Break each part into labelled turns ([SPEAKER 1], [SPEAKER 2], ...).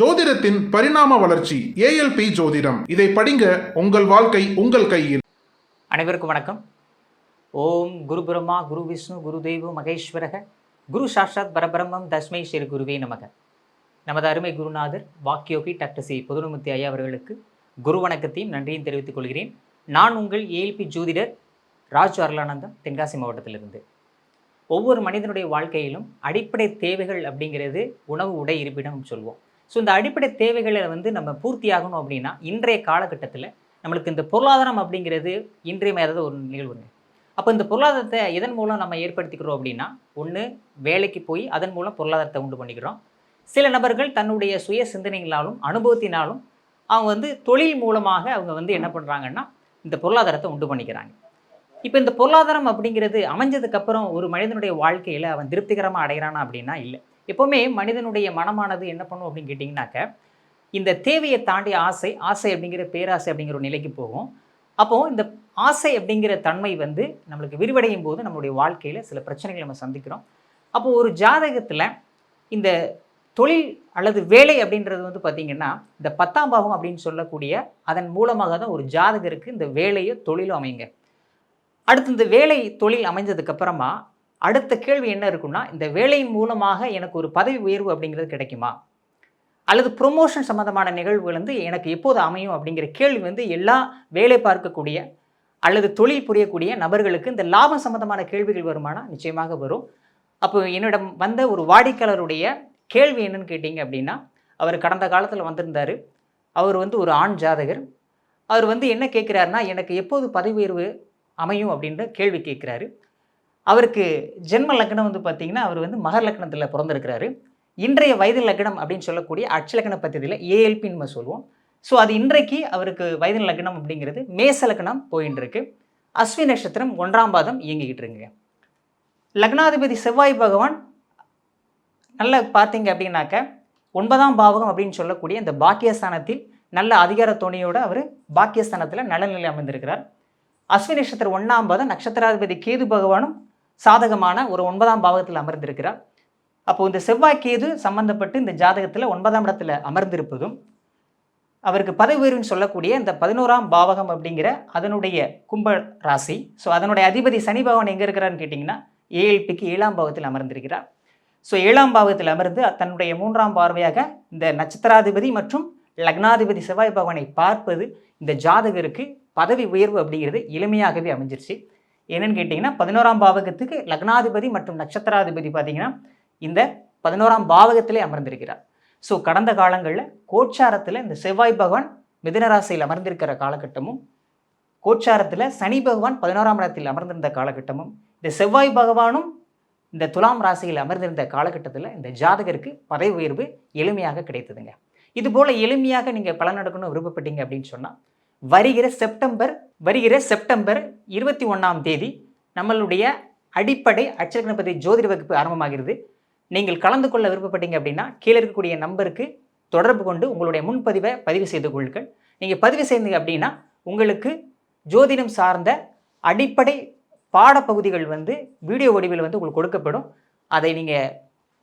[SPEAKER 1] ஜோதிடத்தின் பரிணாம வளர்ச்சி ஏஎல்பி ஜோதிடம். இதை படிங்க உங்கள் வாழ்க்கை உங்கள் கையில்.
[SPEAKER 2] அனைவருக்கும் வணக்கம். ஓம் குரு பிரம்மா குரு விஷ்ணு குரு தெய்வ மகேஸ்வரக குரு சாஷாத் பரபிரம்மம் தஸ்மை ஸ்ரீ குருவே நமக. நமது அருமை குருநாதர் வாக்கியோகி டாக்டர் சி. பொதுநமுத்தி ஐயா அவர்களுக்கு குரு வணக்கத்தையும் நன்றியும் தெரிவித்துக் கொள்கிறேன். நான் உங்கள் ஏஎல்பி ஜோதிடர் ராஜ் அருளானந்தம் தென்காசி மாவட்டத்திலிருந்து. ஒவ்வொரு மனிதனுடைய வாழ்க்கையிலும் அடிப்படை தேவைகள் அப்படிங்கிறது உணவு உடை இருப்பிடம் சொல்வோம். ஸோ இந்த அடிப்படை தேவைகளை வந்து நம்ம பூர்த்தியாகணும் அப்படின்னா இன்றைய காலகட்டத்தில் நம்மளுக்கு இந்த பொருளாதாரம் அப்படிங்கிறது இன்றியமையாத ஒரு நிகழ்வுங்க. அப்போ இந்த பொருளாதாரத்தை எதன் மூலம் நம்ம ஏற்படுத்திக்கிறோம் அப்படின்னா ஒன்று வேலைக்கு போய் அதன் மூலம் பொருளாதாரத்தை உண்டு பண்ணிக்கிறோம். சில நபர்கள் தன்னுடைய சுய சிந்தனைகளாலும் அனுபவத்தினாலும் அவங்க வந்து தொழில் மூலமாக அவங்க வந்து என்ன பண்ணுறாங்கன்னா இந்த பொருளாதாரத்தை உண்டு பண்ணிக்கிறாங்க. இப்போ இந்த பொருளாதாரம் அப்படிங்கிறது அமைஞ்சதுக்கப்புறம் ஒரு மனிதனுடைய வாழ்க்கையில் அவன் திருப்திகரமாக அடைகிறானா அப்படின்னா இல்லை. எப்போவுமே மனிதனுடைய மனமானது என்ன பண்ணும் அப்படின்னு கேட்டிங்கனாக்க இந்த தேவையை தாண்டி ஆசை ஆசை அப்படிங்கிற பேராசை அப்படிங்கிற ஒரு நிலைக்கு போகும். அப்போது இந்த ஆசை அப்படிங்கிற தன்மை வந்து நம்மளுக்கு விரிவடையும் போது நம்மளுடைய வாழ்க்கையில் சில பிரச்சனைகளை நம்ம சந்திக்கிறோம். அப்போது ஒரு ஜாதகத்தில் இந்த தொழில் அல்லது வேலை அப்படின்றது வந்து பார்த்திங்கன்னா இந்த பத்தாம் பாகம் அப்படின்னு சொல்லக்கூடிய அதன் மூலமாக தான் ஒரு ஜாதகருக்கு இந்த வேலையோ தொழிலும் அமைங்க அடுத்து இந்த வேலை தொழில் அமைஞ்சதுக்கப்புறமா அடுத்த கேள்வி என்ன இருக்குன்னா இந்த வேலையின் மூலமாக எனக்கு ஒரு பதவி உயர்வு அப்படிங்கிறது கிடைக்குமா? அல்லது ப்ரொமோஷன் சம்மந்தமான நிகழ்வுகள் வந்து எனக்கு எப்போது அமையும் அப்படிங்கிற கேள்வி வந்து எல்லா வேலை பார்க்கக்கூடிய அல்லது தொழில் புரியக்கூடிய நபர்களுக்கு இந்த லாபம் சம்மந்தமான கேள்விகள் வருமானா? நிச்சயமாக வரும். அப்போ என்னிடம் வந்த ஒரு வாடிக்கையாளருடைய கேள்வி என்னன்னு கேட்டிங்க அப்படின்னா அவர் கடந்த காலத்தில் வந்திருந்தார். அவர் வந்து ஒரு ஆண் ஜாதகர். அவர் வந்து என்ன கேட்குறாருன்னா எனக்கு எப்போது பதவி உயர்வு அமையும் அப்படின்ற கேள்வி கேட்குறாரு. அவருக்கு ஜென்ம லக்னம் வந்து பார்த்தீங்கன்னா அவர் வந்து மகர் லக்னத்தில் பிறந்திருக்கிறாரு. இன்றைய வயது லக்னம் அப்படின்னு சொல்லக்கூடிய அட்சலக்கண பத்தியில் ஏஎல்பின்னு நம்ம சொல்லுவோம். ஸோ அது இன்றைக்கு அவருக்கு வயது லக்னம் அப்படிங்கிறது மேச லக்னம் போயின்னு இருக்கு அஸ்வி நட்சத்திரம் ஒன்றாம் பாதம் இயங்கிக்கிட்டு இருக்குங்க. லக்னாதிபதி செவ்வாய் பகவான் நல்லா பார்த்தீங்க அப்படின்னாக்க ஒன்பதாம் பாவகம் அப்படின்னு சொல்லக்கூடிய இந்த பாக்கியஸ்தானத்தில் நல்ல அதிகார துணையோடு அவர் பாக்கியஸ்தானத்தில் நல்ல நிலை அமைந்திருக்கிறார் அஸ்வினி நட்சத்திரம் ஒன்றாம் பாதம் நட்சத்திராதிபதி கேது பகவானும் சாதகமான ஒரு ஒன்பதாம் பாவகத்தில் அமர்ந்திருக்கிறார். அப்போ இந்த செவ்வாய் சம்பந்தப்பட்டு இந்த ஜாதகத்தில் ஒன்பதாம் இடத்துல அமர்ந்திருப்பதும் அவருக்கு பதவி உயர்வுன்னு சொல்லக்கூடிய இந்த பதினோராம் பாவகம் அப்படிங்கிற அதனுடைய கும்ப ராசி. ஸோ அதனுடைய அதிபதி சனி பகவான் எங்கே இருக்கிறான்னு கேட்டிங்கன்னா ஏஎல்பிக்கு ஏழாம் பாவத்தில் அமர்ந்திருக்கிறார். ஸோ ஏழாம் பாவத்தில் அமர்ந்து தன்னுடைய மூன்றாம் பார்வையாக இந்த நட்சத்திராதிபதி மற்றும் லக்னாதிபதி செவ்வாய் பகவானை பார்ப்பது இந்த ஜாதகருக்கு பதவி உயர்வு அப்படிங்கிறது எளிமையாகவே அமைஞ்சிருச்சு. என்னன்னு கேட்டிங்கன்னா பதினோராம் பாவகத்துக்கு லக்னாதிபதி மற்றும் நட்சத்திராதிபதி பார்த்தீங்கன்னா இந்த பதினோராம் பாவகத்திலே அமர்ந்திருக்கிறார். ஸோ கடந்த காலங்களில் கோச்சாரத்தில் இந்த செவ்வாய் பகவான் மிதனராசியில் அமர்ந்திருக்கிற காலகட்டமும் கோச்சாரத்தில் சனி பகவான் பதினோராம் இடத்தில் அமர்ந்திருந்த காலகட்டமும் இந்த செவ்வாய் பகவானும் இந்த துலாம் ராசியில் அமர்ந்திருந்த காலகட்டத்தில் இந்த ஜாதகருக்கு பதவி உயர்வு எளிமையாக கிடைத்ததுங்க. இது போல் எளிமையாக நீங்கள் பலன் நடக்கணும் விருப்பப்பட்டீங்க அப்படின்னு சொன்னால் வருகிற செப்டம்பர் வருகிற செப்டம்பர் இருபத்தி ஒன்றாம் தேதி நம்மளுடைய அடிப்படை அச்சலகணபதி ஜோதிட வகுப்பு ஆரம்பமாகிறது. நீங்கள் கலந்து கொள்ள விருப்பப்பட்டீங்க அப்படின்னா கீழே இருக்கக்கூடிய நம்பருக்கு தொடர்பு கொண்டு உங்களுடைய முன்பதிவை பதிவு செய்து கொள்ளுங்கள். நீங்கள் பதிவு செய்தீங்க அப்படின்னா உங்களுக்கு ஜோதிடம் சார்ந்த அடிப்படை பாடப்பகுதிகள் வந்து வீடியோ வடிவில் வந்து உங்களுக்கு கொடுக்கப்படும். அதை நீங்கள்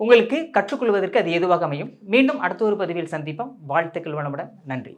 [SPEAKER 2] உங்களுக்கு கற்றுக்கொள்வதற்கு அது எதுவாக அமையும். மீண்டும் அடுத்த ஒரு பதிவில் சந்திப்போம். வாழ்த்துக்கள் வளமுடன் நன்றி.